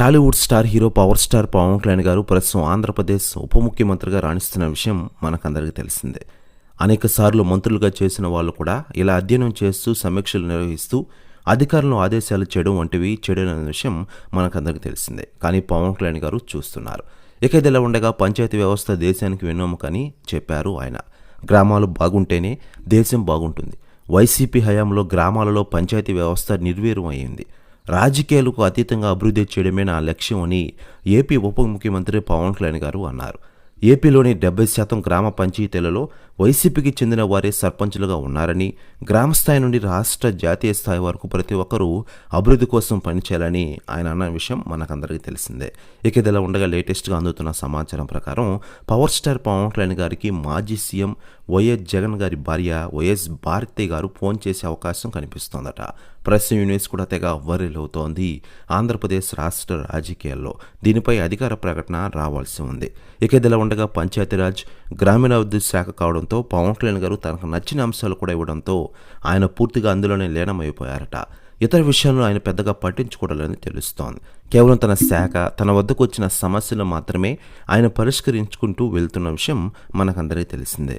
Tollywood star hero power star Pavan Kalyan గారు ప్రస్తుతం ఆంధ్రప్రదేశ్ ఉప ముఖ్యమంత్రిగా రాణిస్తున్న విషయం మనకందరికీ తెలిసిందే. అనేక సార్లు మంత్రులుగా చేసిన వాళ్ళు కూడా ఇలా అధ్యయనం చేస్తూ సమీక్షలు నిర్వహిస్తూ అధికారులను ఆదేశాలు చేయడం వంటివి చేయడం అనే విషయం మనకందరికీ తెలిసిందే. కానీ పవన్ కళ్యాణ్ గారు చూస్తున్నారు. ఇక ఇదిలా ఉండగా పంచాయతీ వ్యవస్థ దేశానికి వెన్నెముకని చెప్పారు ఆయన. గ్రామాలు బాగుంటేనే దేశం బాగుంటుంది. వైసీపీ హయాంలో గ్రామాలలో పంచాయతీ వ్యవస్థ నిర్వీర్యం అయింది. రాజకీయాలకు అతీతంగా అభివృద్ధి చేయడమే నా లక్ష్యం అని ఏపీ ఉప ముఖ్యమంత్రి పవన్ కళ్యాణ్ గారు అన్నారు. ఏపీలోని డెబ్బై శాతం గ్రామ పంచాయతీలలో వైసీపీకి చెందిన వారే సర్పంచులుగా ఉన్నారని గ్రామ స్థాయి నుండి రాష్ట్ర జాతీయ స్థాయి వరకు ప్రతి ఒక్కరూ అభివృద్ధి కోసం పనిచేయాలని ఆయన అన్న విషయం మనకందరికీ తెలిసిందే. ఇక ఇదిలా ఉండగా లేటెస్ట్గా అందుతున్న సమాచారం ప్రకారం పవర్ స్టార్ పవన్ కళ్యాణ్ గారికి మాజీ సీఎం వైఎస్ జగన్ గారి భార్య వైఎస్ భారతి గారు ఫోన్ చేసే అవకాశం కనిపిస్తోందట. ప్రెస్ యూనిట్స్ కూడా తెగ వైరల్ అవుతోంది. ఆంధ్రప్రదేశ్ రాష్ట్ర రాజకీయాల్లో దీనిపై అధికార ప్రకటన రావాల్సి ఉంది. ఇక ఇదిలా ఉండగా పంచాయతీరాజ్ గ్రామీణాభివృద్ధి శాఖ కావడంతో పవన్ కళ్యాణ్ గారు తనకు నచ్చిన అంశాలు కూడా ఇవ్వడంతో ఆయన పూర్తిగా అందులోనే లీనమైపోయారట. ఇతర విషయాలను ఆయన పెద్దగా పట్టించుకోవడలేదని తెలుస్తోంది. కేవలం తన శాఖ తన వద్దకు వచ్చిన సమస్యలు మాత్రమే ఆయన పరిష్కరించుకుంటూ వెళ్తున్న విషయం మనకందరికీ తెలిసిందే.